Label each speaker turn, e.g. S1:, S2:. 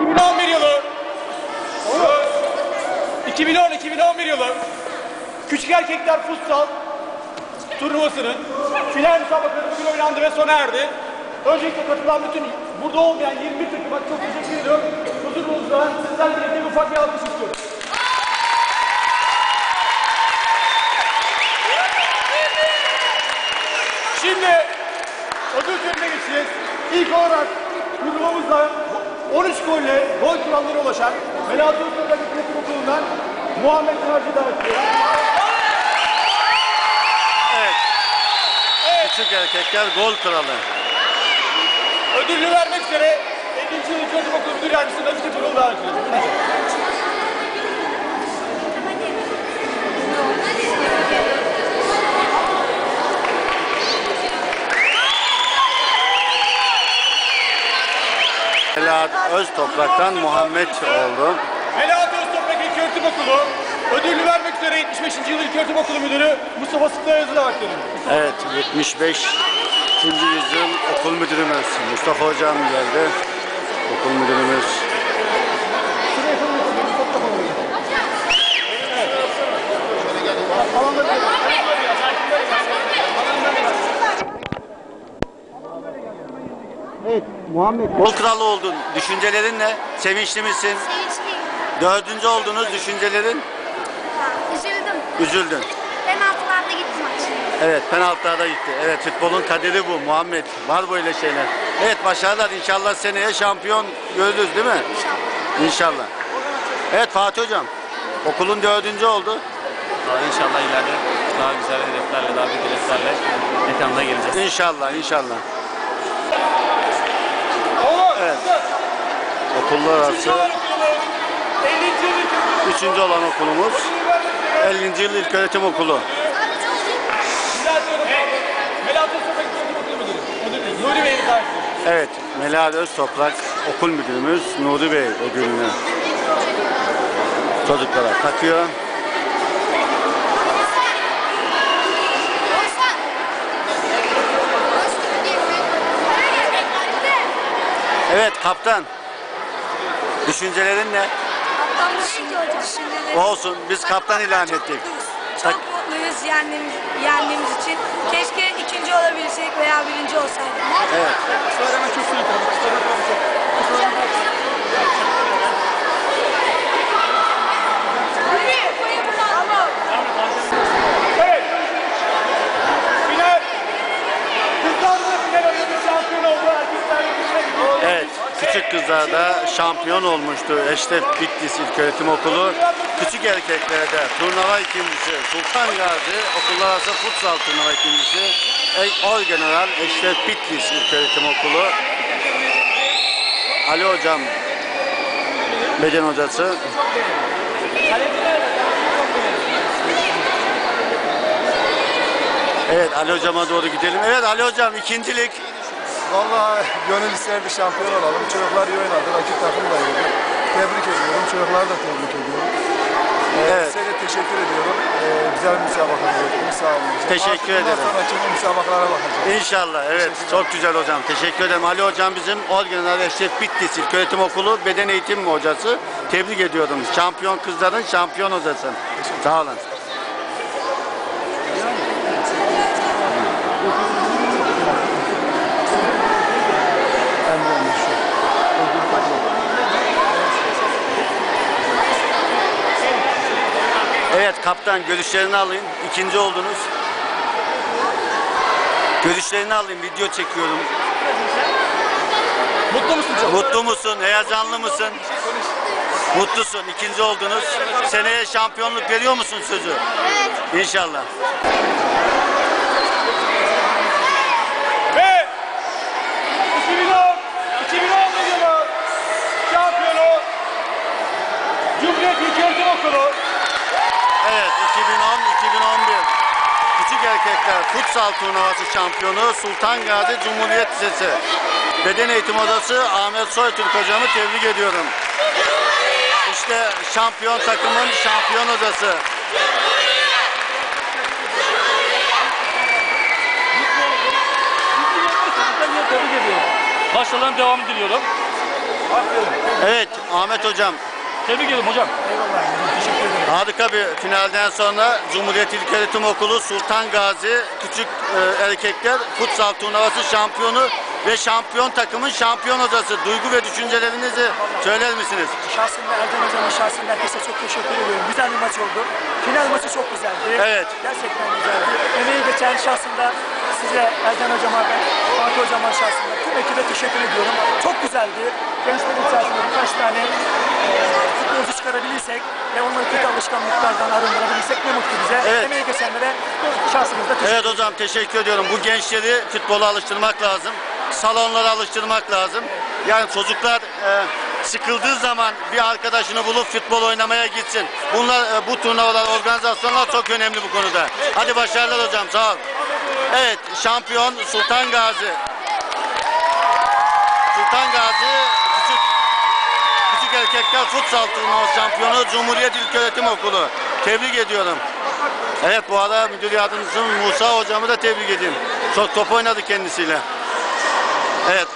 S1: 2011 yılı 2010-2011 yılı Küçük Erkekler Futsal turnuvasının final müsabakaları bugün oynandı ve sona erdi. Öncelikle katılan bütün burada olmayan 21 takıma çok teşekkür ediyorum. Huzurunuzda birlikte bir ufak bir alkış istiyorum. Şimdi ödül törenine geçeceğiz. İlk olarak turnuvamızda 13 golle gol kuralları ulaşan Melahat Öztürk'ten Yönetim Okulu'ndan Muhammed Harcı davet ediyorum.
S2: Evet. Küçük erkekler gol kralı.
S1: Ödülünü vermek üzere 50. Yıl Yönetim Okulu Müdür Yardımcısı Nazif Turul davet ediyorum.
S2: Melahat Öz Toprak'tan Muhammed oldu.
S1: Melahat Öztoprak İlköğretim Okulu ödülünü vermek üzere 75. Yıl İlköğretim Okulu Müdürü Mustafa Sıtkı davet ediyorum.
S2: Evet 75. yüzyıl okul müdürümüz Mustafa Hocam geldi. Okul müdürümüz. Muhammed. Gol kralı oldun. Düşüncelerin ne? Sevinçli misin?
S3: Sevinçliyim.
S2: Dördüncü oldunuz. Düşüncelerin?
S3: Üzüldüm.
S2: Üzüldün.
S3: Penaltılarda gitti maç.
S2: Evet penaltılarda gitti. Evet futbolun kaderi bu Muhammed. Var böyle şeyler. Evet başarılar inşallah seneye şampiyon görürüz değil mi?
S3: İnşallah.
S2: İnşallah. Evet Fatih Hocam. Okulun dördüncü oldu.
S4: Daha inşallah ileride daha güzel hedeflerle, daha büyük hedeflerle mekanına geleceğiz.
S2: İnşallah inşallah. Okullar arası
S1: 50. Yıl İlköğretim
S2: üçüncü olan okulumuz. 50. yıl İlköğretim Okulu. Evet Melahat Öztoprak okul müdürümüz Nuri Bey ödülünü çocuklara takıyor. Evet kaptan. Düşüncelerin ne? Olsun biz kaptan ilan ettik.
S5: Çok mutluyuz yendiğimiz, yendiğimiz için. Keşke ikinci olabilsek veya birinci olsaydık.
S2: Evet.
S1: Evet. Final. Kızlarla final oyunu şampiyon oldu. Erkeklerle final gidiyor.
S2: Küçük kızlarda şampiyon olmuştu Eşref Bitlis İlköğretim Okulu. Küçük erkeklerde turnuva ikincisi Sultan Gazi Okullar Arası Futsal turnuva ikincisi E- Orgeneral Eşref Bitlis İlköğretim Okulu. Ali Hocam beden hocası. Evet Ali Hocam'a doğru gidelim. Evet Ali Hocam ikincilik.
S6: Vallahi gönül isterdi şampiyon olalım. Çocuklar iyi oynadı. Rakip takım da iyiydi. Tebrik ediyorum. Çocukları da tebrik ediyorum. Ee,
S2: Evet.
S6: Size de teşekkür ediyorum. Ee, güzel bir müsabaka yaptınız. Sağ olun. hocam.
S2: Teşekkür
S6: Artık
S2: ederim.
S6: sonraki müsabakalara bakacağız.
S2: İnşallah evet çok güzel hocam teşekkür ederim. Ali hocam bizim Orgeneral Eşref Bitlis İlköğretim Okulu beden eğitim hocası. Tebrik ediyorum. Şampiyon kızların şampiyon hocası. Sağ olun. Evet kaptan görüşlerini alayım. İkinci oldunuz. Görüşlerini alayım. Video çekiyorum.
S1: Mutlu musun çok?
S2: Mutlu musun? Heyecanlı mısın? Mutlusun. İkinci oldunuz. Seneye şampiyonluk veriyor musun sözü?
S3: Evet.
S2: İnşallah.
S1: Ve 2010 2011 yılı şampiyonu Cumhuriyet İlköğretim Okulu
S2: Evet 2010-2011 Küçük Erkekler Futsal Turnuvası şampiyonu Sultan Gazi Cumhuriyet Lisesi. Beden Eğitim Odası Ahmet Soytürk hocamı tebrik ediyorum. İşte şampiyon takımın şampiyon hocası.
S4: Başarıların devamı diliyorum.
S2: Evet Ahmet hocam
S1: Tebrik ederim hocam.
S2: harika bir finalden sonra Cumhuriyet İlköğretim Okulu Sultan Gazi Küçük e, Erkekler Futsal Turnuvası şampiyonu ve şampiyon takımın şampiyon hocası. Duygu ve düşüncelerinizi söyler misiniz?
S7: Şahsında Ercan Hocam'ın şahsında herkese çok teşekkür ediyorum. Güzel bir maç oldu. Final maçı çok güzeldi.
S2: Evet.
S7: Gerçekten güzeldi. Emeği geçen şahsında size Ercan Hocam'a ben Fatih Hocam'a şahsında tüm ekibe teşekkür ediyorum. Çok güzeldi. Gençlerin içerisinde birkaç tane e, futbolcu çıkarabilirsek ve onları kötü alışkanlıklardan arındırabilirsek ne mutlu bize.
S2: Evet.
S7: Emeği geçenlere şahsımızda teşekkür
S2: Evet hocam teşekkür ediyorum. Bu gençleri futbola alıştırmak lazım. Salonlara alıştırmak lazım. Yani çocuklar e, sıkıldığı zaman bir arkadaşını bulup futbol oynamaya gitsin. Bunlar bu turnuvalar, organizasyonlar çok önemli bu konuda. Hadi başarılar hocam sağ ol. Evet şampiyon Sultan Gazi. Sultan Gazi küçük Küçük Erkekler Futsal Turnuvası şampiyonu Cumhuriyet İlköğretim Okulu. Tebrik ediyorum. Evet bu arada müdür yardımcısı Musa hocamı da tebrik edeyim. Çok top oynadı kendisiyle. Evet